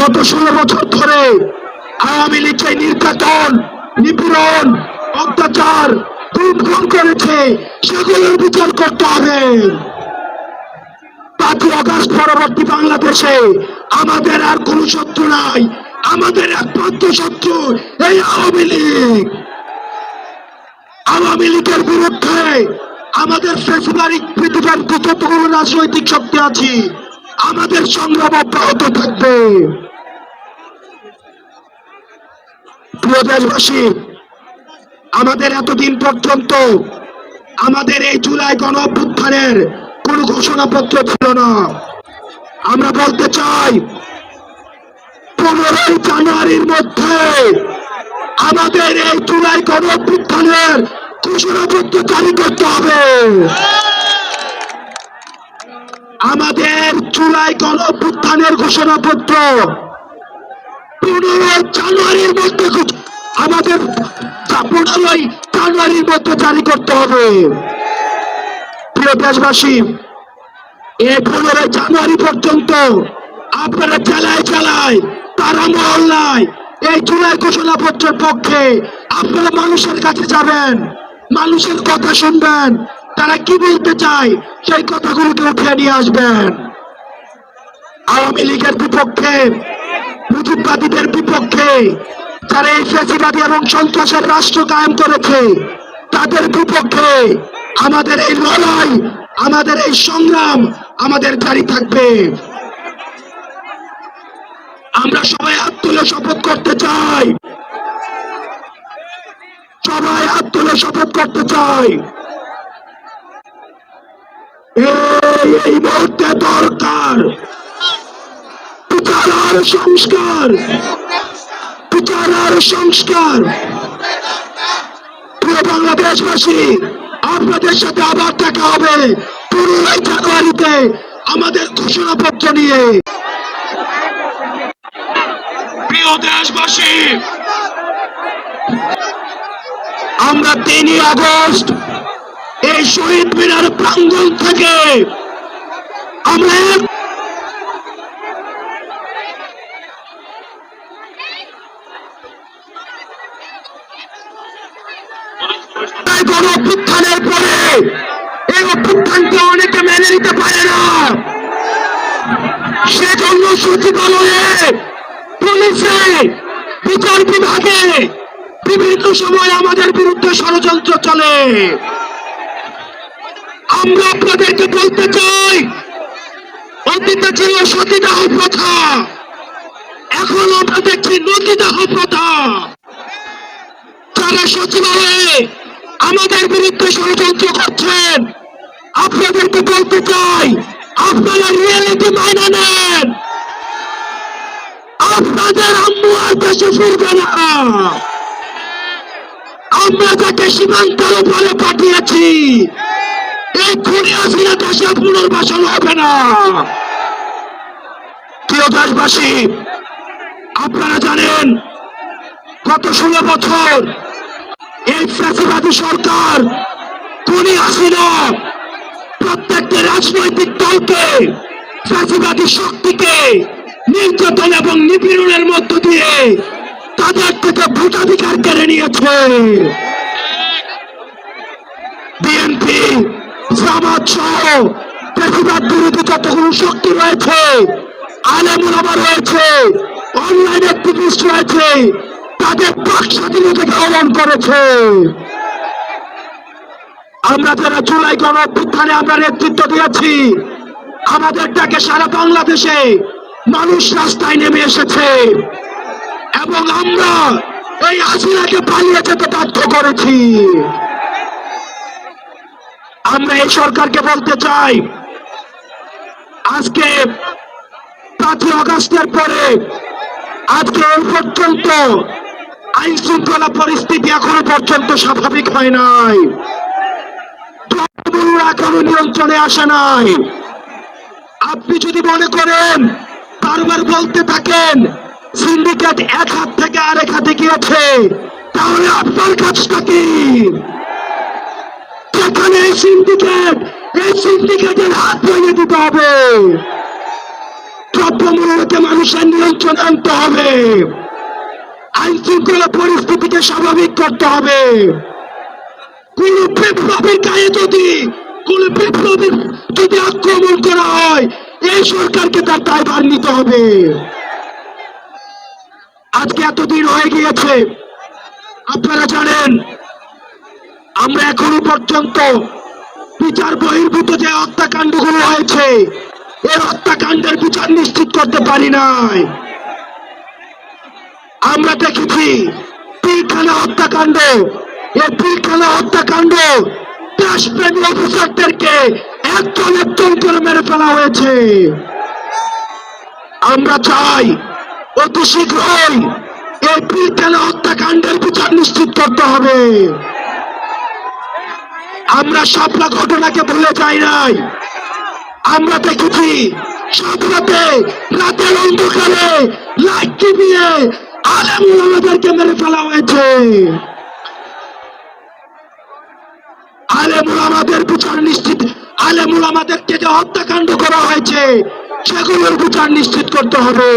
গত ষোলো বছর ধরে আওয়ামী লীগ যে নির্যাতন, নিপীড়ন, অত্যাচার গুম করেছে, সেগুলোর বিচার করতে হবে। পাঁচই অগস্ট পরবর্তী বাংলাদেশে আমাদের আর কোনো শত্রু নাই, আমাদের একমাত্র শত্রু এই আওয়ামী লীগ। আওয়ামী লীগের বিরুদ্ধে আমাদের ফেসিবারিক পৃথিবীর যতগুলো রাজনৈতিক শক্তি আছে, আমাদের সংগ্রাম অব্যাহত থাকবে। প্রিয় দেশবাসী, আমাদের এতদিন পর্যন্ত আমাদের এই জুলাই গণ অভ্যুত্থানের কোন ঘোষণাপত্র ছিল না। আমরা বলতে চাই, পনেরোই জানুয়ারির মধ্যে আমাদের এই জুলাই গণ অভ্যুত্থানের ঘোষণাপত্র জারি করতে হবে। আমাদের জুলাই গণ অভ্যুত্থানের ঘোষণাপত্র পনেরো জানুয়ারির মধ্যে আমাদের পনেরোই জানুয়ারির মধ্যে জারি করতে হবে। প্রিয় দেশবাসী, এই পনেরোই জানুয়ারি পর্যন্ত আপনারা জেলায় জেলায়, তারা মহল্লায়, এই জুলাই ঘোষণাপত্রের পক্ষে আপনারা মানুষের কাছে যাবেন, মানুষের কথা শুনবেন, তারা কি বলতে চায় সেই কথাগুলোকে উঠিয়ে নিয়ে আসবেন। আওয়ামী লীগের বিপক্ষে মুজিববাদীদের বিপক্ষে, যারা এই ফেসিবাদী এবং সন্ত্রাসের রাষ্ট্র কায়েম করেছে, তাদের বিপক্ষে আমাদের এই লড়াই, আমাদের এই সংগ্রাম আমাদের জারি থাকবে। আমরা সবাই হাত শপথ করতে চাই। সবাই হাত শপথ করতে চাই। এই মুহূর্তে দরকার আর সংস্কার আর সংস্কার। প্রিয় বাংলাদেশবাসী, আপনাদের সাথে আবার দেখা হবে। পনেরোই জানুয়ারিতে আমাদের ঘোষণাপত্র নিয়ে। প্রিয় দেশবাসী, আমরা তিনই আগস্ট, এই শহীদ মিনার প্রাঙ্গণ থেকে আমরা এক তাই গণ অভ্যুত্থানের পরে এই অভ্যুত্থানকে অনেকে মেনে নিতে পারে না। সেজন্য সচিবালয়ে পুলিশে, বিচার বিভাগে বিভিন্ন সময় আমাদের বিরুদ্ধে ষড়যন্ত্র চলে। আমরা আপনাদেরকে বলতে চাই, অতীতে ছিল সতীদাহ প্রথা, এখন আমরা দেখছি নদীদাহ প্রথা। যারা সচিবালয়ে আমাদের বিরুদ্ধে ষড়যন্ত্র করছেন। আপনাদেরকে বলতে চাই, আপনারা রিয়েলিটি মাইনে নেন। আপনাদের আম্মু আর দেশে ফিরবে না। আমরা যাকে সীমান্তের উপরে পাঠিয়েছি, এই খুনি আসিনা দেশে পুনর্বাসন হবে না। প্রিয় দেশবাসী, আপনারা জানেন, গত ষোলো বছর এই ফ্যাসিবাদী সরকার খুনি হাসিনা, প্রত্যেকটা রাজনৈতিক দলকে ফ্যাসিবাদী শক্তিকে নির্যাতন এবং নিপীড়নের মধ্য দিয়ে তাদের থেকে ভোটাধিকার কেড়ে নিয়েছে। বিএনপি, জামাত সহ ফ্যাসিবাদ বিরোধী যতগুলো শক্তি রয়েছে আলেমুলামা রয়েছে, অনলাইন অ্যাক্টিভিস্ট রয়েছে তাদের স্বাধীনতাকে আহ্বান করেছে। আমরা যারা জুলাই আমরা নেতৃত্ব দিয়েছি, আমাদের ডাকে সারা বাংলাদেশে মানুষ রাস্তায় নেমে এসেছে। এবং আমরা এই হাসিনাকে পালিয়ে যেতে বাধ্য করেছি। আমরা এই সরকারকে বলতে চাই, আজকে পাঁচই অগস্টের পরে, আজকে এই পর্যন্ত আইন শৃঙ্খলা পরিস্থিতি এখনও পর্যন্ত স্বাভাবিক হয় নাই। এখনও নিয়ন্ত্রণে আসে নাই। আপনি যদি মনে করেন, বারবার বলতে থাকেন, সিন্ডিকেট এক হাত থেকে আরেক হাতে গিয়েছে, তাহলে আপনার কাজটা কি? যেখানে এই সিন্ডিকেট, এই সিন্ডিকেটের হাত ভেঙে দিতে হবে। দ্রব্যমূল্যকে মানুষের নিয়ন্ত্রণে আনতে হবে। আইন শৃঙ্খলা পরিস্থিতিকে স্বাভাবিক করতে হবে। কোন বিপ্লবীর গায়ে যদি, কোন বিপ্লবীর যদি আক্রমণ করা হয়, এই সরকারকে তার দায়ভার নিতে হবে। আজকে এতদিন হয়ে গিয়েছে, আপনারা জানেন, আমরা এখনও পর্যন্ত বিচার বহির্ভূত যে হত্যাকাণ্ডগুলো হয়েছে, এই হত্যাকাণ্ডের বিচার নিশ্চিত করতে পারি নাই। আমরা দেখেছি পিলখানা হত্যাকাণ্ড। এই পিলখানা হত্যাকাণ্ড দেশপ্রেমী অফিসারদেরকে একজন একজন করে মেরে ফেলা হয়েছে। আমরা চাই অতি শীঘ্রই এই পিলখানা হত্যাকাণ্ডের বিচার নিশ্চিত করতে হবে। আমরা সবলা ঘটনাকে ভুলে যাই নাই। আমরা দেখেছি সব রাতে রাতের অন্ধকারে লাইট টিভিয়ে আলেম ওলামাদেরকে মেরে ফেলা হয়েছে। আলেম ওলামাদের বিচার নিশ্চিত আলেম ওলামাদেরকে যে হত্যাকাণ্ড করা হয়েছে, সেগুলোর বিচার নিশ্চিত করতে হবে।